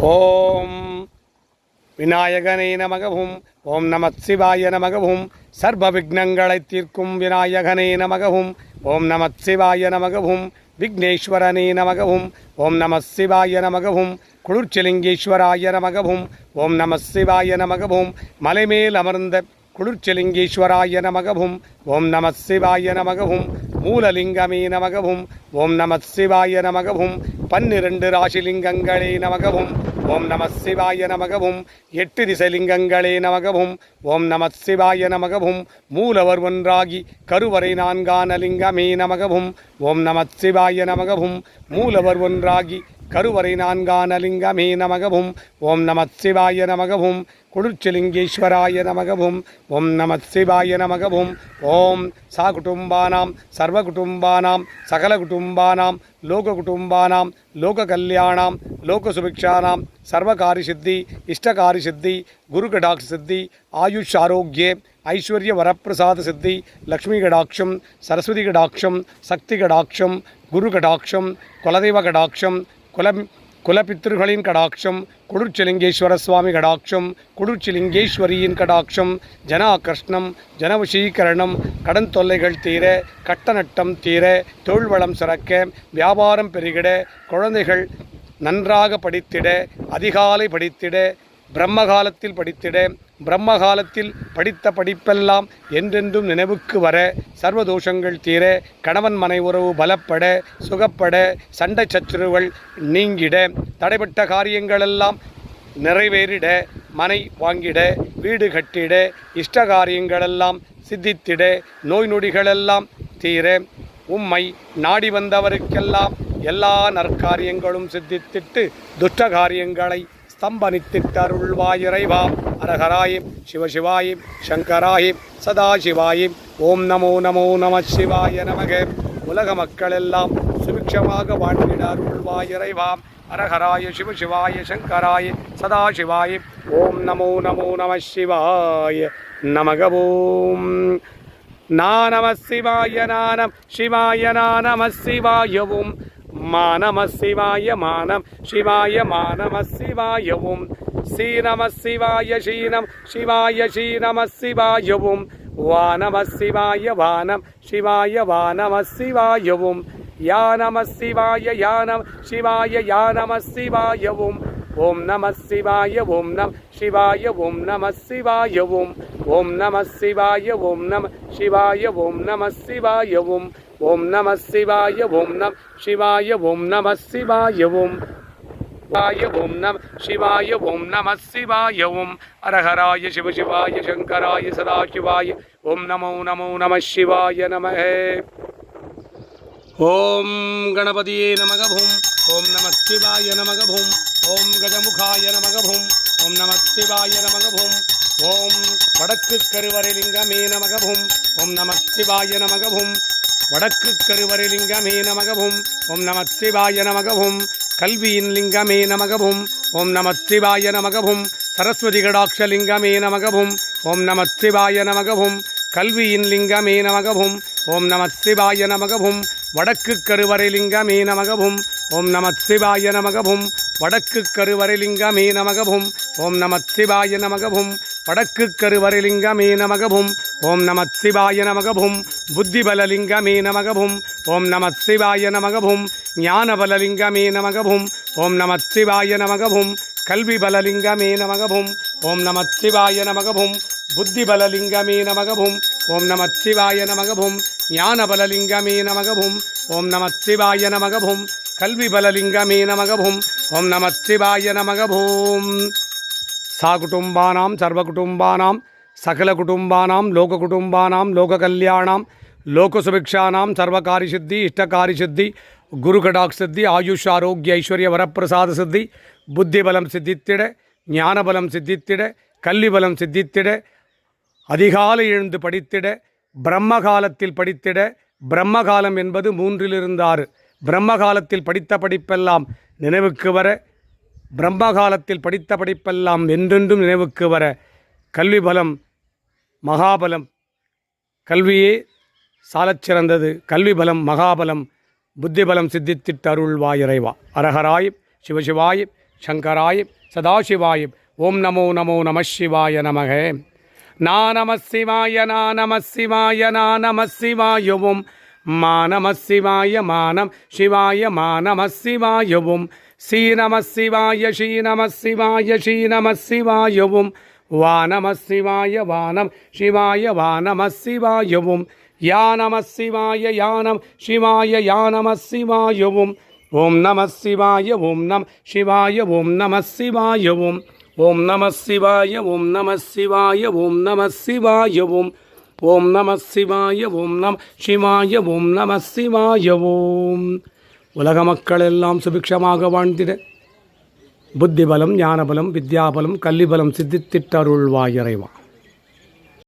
ஓம் விநாயகனே நமகவும் ஓம் நமத் சிவாய நமகவும் சர்வ விக்னங்களை தீர்க்கும் விநாயகனே நமகவும் ஓம் நமத் சிவாய நமகவும் விக்னேஸ்வரனே நமகவும் ஓம் நம சிவாய நமகவும் குளிர்ச்சலிங்கேஸ்வராய நமகவும் ஓம் நம சிவாய நமகவும் மலைமேல் அமர்ந்த குளிர்ச்சலிங்கேஸ்வராய நமகவும் ஓம் நம சிவாய நமகவும் மூலலிங்கமே நமகவும் ஓம் நம சிவாய நமகவும். பன்னிரண்டு ராசிலிங்கங்களே நமகவும். ஓம் நம சிவாய நமகவும். எட்டு திசைலிங்கங்களே நமகவும். ஓம் நம சிவாய நமகவும். மூலவர் ஒன்றாகி கருவறை நான்கான லிங்கமே நமகவும். ஓம் நம சிவாய நமகவும். மூலவர் ஒன்றாகி கருவறை நான்கானலிங்கமே நமகவும். ஓம் நமத் சிவாய நமகவும். குளிர்ச்சிலிங்கேஸ்வராய நமகவும். ஓம் நமத் சிவாய நமகவும். ஓம் சா குடும்பானாம் சர்வ குடும்பானாம் சகல குடும்பானாம் லோக குடும்பானாம் லோக கல்யாணாம் லோக சுபிக்ஷானாம் சர்வகாரி சித்தி இஷ்டகாரி சித்தி குரு கடாட்ச சித்தி ஆயுஷ் ஆரோக்கியே ஐஸ்வர்ய வரப்பிரசாத சித்தி லக்ஷ்மி கடாட்சம் சரஸ்வதி கடாட்சம் சக்தி கடாட்சம் குரு கடாட்சம் குலதெய்வ கடாட்சம் குலம் குலபித்திருகளின் கடாட்சம் குளிர்ச்சிலிங்கேஸ்வர சுவாமி கடாட்சம் குளிர்ச்சிலிங்கேஸ்வரியின் கடாட்சம் ஜனாகிருஷ்ணம் ஜனவசீகரணம் கடன் தொல்லைகள் தீர கட்ட நட்டம் தீர தொழில் வளம் சிறக்க வியாபாரம் பெருகிட குழந்தைகள் நன்றாக படித்திட அதிகாலை படித்திட பிரம்மகாலத்தில் படித்திட பிரம்மகாலத்தில் படித்த படிப்பெல்லாம் என்றென்றும் நினைவுக்கு வர சர்வதோஷங்கள் தீர கணவன் மனை உறவு பலப்பட சுகப்பட சண்டை சச்சுறுகள் நீங்கிட தடைப்பட்ட காரியங்களெல்லாம் நிறைவேறிட மனை வாங்கிட வீடு கட்டிட இஷ்ட காரியங்களெல்லாம் சித்தித்திட நோய் நொடிகளெல்லாம் தீர உம்மை நாடி வந்தவருக்கெல்லாம் எல்லா நற்காரியங்களும் சித்தித்திட்டு துஷ்ட காரியங்களை ஸ்தம்பனித்திட்டருள்வாயிறைவா. அரகராயே சிவசிவாயே சங்கராயே சதாசிவாயே. ஓம் நமோ நமோ நம சிவாய நமக. உலக மக்கள் எல்லாம் சுபிக்ஷமாக வாழ்ந்திட அருள்வாயிறைவா அரஹராய சிவசிவாய சங்கராய சதாசிவாய. ஓம் நமோ நமோ நம சிவாய நமக. ஓம் நானம சிவாய நானம். சிவாய நானம சிவாயவும். மானம சிவாய மானம் சிவாய மானம சிவாயவும் சீனம சிவாய சீனம் சிவாய சீனம சிவாயவும் வானம சிவாய வானம் சிவாய வானம சிவாயவும் யானம சிவாய யானம் சிவாய யானம சிவாயவும் ஓம் நம சிவாய ஓம் நம் சிவாய ஓம் நம சிவாய ஓம் ஓம் நம சிவாய ஓம் நம சிவாய ஓம் நம சிவாயவும் ஓம் நம சிவாய ஓம் நம் சிவாய ஓம் நம சிவாய ஓம். சிவாய ஓம் நம சிவாய ஓம் நம சிவாய ஓம். அரஹராய சிவசிவாய சங்கராய சதாசிவாய. ஓம் நமோ நமோ நம சிவாய நமஹ. ஓம் கணபதியே நமக பூம் ஓம் நம சிவாய நமக பூம் ஓம் கஜமுகாய நமக பூம் ஓம் நம சிவாய நமக பூம் ஓம் வடக்கு கருவறை கருவரைலிங்கமே நமகவும் ஓம் நம சிவாய நமகவும் வடக்கு கருவறை லிங்கமே நமகவும். ஓம் நமச்சிவாய நமகவும். கல்வியின் லிங்கமே நமகவும். ஓம் நமச்சிவாய நமகவும். சரஸ்வதி கடாட்ச லிங்கமே நமகவும். ஓம் நமச்சிவாய நமகவும். கல்வியின் லிங்கமே நமகவும். ஓம் நமச்சிவாய நமகவும். வடக்கு கருவறை லிங்கமே நமகவும். ஓம் நமச்சிவாய நமகவும். வடக்கு கருவறை லிங்கமே நமகவும். ஓம் நமச்சிவாய நமகவும். வடக்கு கருவரைலிங்கமே நமகவும் ஓம் நம சிவாய நமகபும். புத்திபலலிங்கமே நமகவும் ஓம் நம சிவாய நமகபும். ஞானபலலிங்கமே நமகவும் ஓம் நம சிவாய நமகபும். கல்வி பலலிங்கமே நமகவும் ஓம் நம சிவாய நமகபும். புத்திபலலிங்கமே நமகவும் ஓம் நம சிவாய நமகபும். ஞானபலலிங்கமே நமகவும் ஓம் நம சிவாய நமகபும். கல்வி பலலிங்கமே நமகவும் ஓம் நம சிவாய நமகவும் சா குடும்பானாம் சர்வ குடும்பானாம் சகல குடும்பானாம் லோக குடும்பானாம் லோக கல்யாணாம் லோக சுபிக்ஷானாம் சர்வகாரி சித்தி இஷ்டகாரி சித்தி குரு கடாக் சித்தி ஆயுஷ் ஆரோக்கிய ஐஸ்வர்ய வரப்பிரசாத சித்தி புத்தி பலம் சித்தித்திட ஞானபலம் சித்தித்திட கல்வி பலம் சித்தித்திட அதிகாலை எழுந்து படித்திட பிரம்மகாலத்தில் படித்திட பிரம்மகாலம் என்பது மூன்றிலிருந்து ஆறு பிரம்மகாலத்தில் படித்த படிப்பெல்லாம் நினைவுக்கு வர பிரம்மகாலத்தில் படித்த படிப்பெல்லாம் என்றென்றும் நினைவுக்கு வர கல்வி பலம் மகாபலம். கல்வியே சாலச் சிறந்தது. கல்வி பலம் மகாபலம் புத்தி பலம் சித்தித்திட்டு அருள்வாய் இறைவா அரஹராய் சிவசிவாய் சங்கராய் சதாசிவாய். ஓம் நமோ நமோ நம சிவாய நமக. நா நம சிவாய நா நம சிவாய நா நம சிவாய ஓம் மானமசிவாய மானம் சிவாய மானமசிவாயவும். சீனமசிவாய சீனமசிவாய சீனமசிவாயவும் வானமசிவாய வானம் சிவாய வானமசிவாயவும். யானமசிவாய யானம் சிவாய யானமசிவாயவும். ஓம் நம சிவாய ஓம் நம் சிவாய ஓம் நம சிவாயவும் ஓம் நம சிவாய ஓம் நம சிவாய ஓம் நம சிவாயவும் ஓம் நம சிவாய ஓம் நம சிவாய ஓம் நம சிவாய ஓம். உலக மக்கள் எல்லாம் சுபிக்ஷமாக வாழ்ந்திட. புத்திபலம் ஞானபலம் வித்யாபலம் கல்விபலம் சித்தித்திட்டருள்வாய் இறைவா.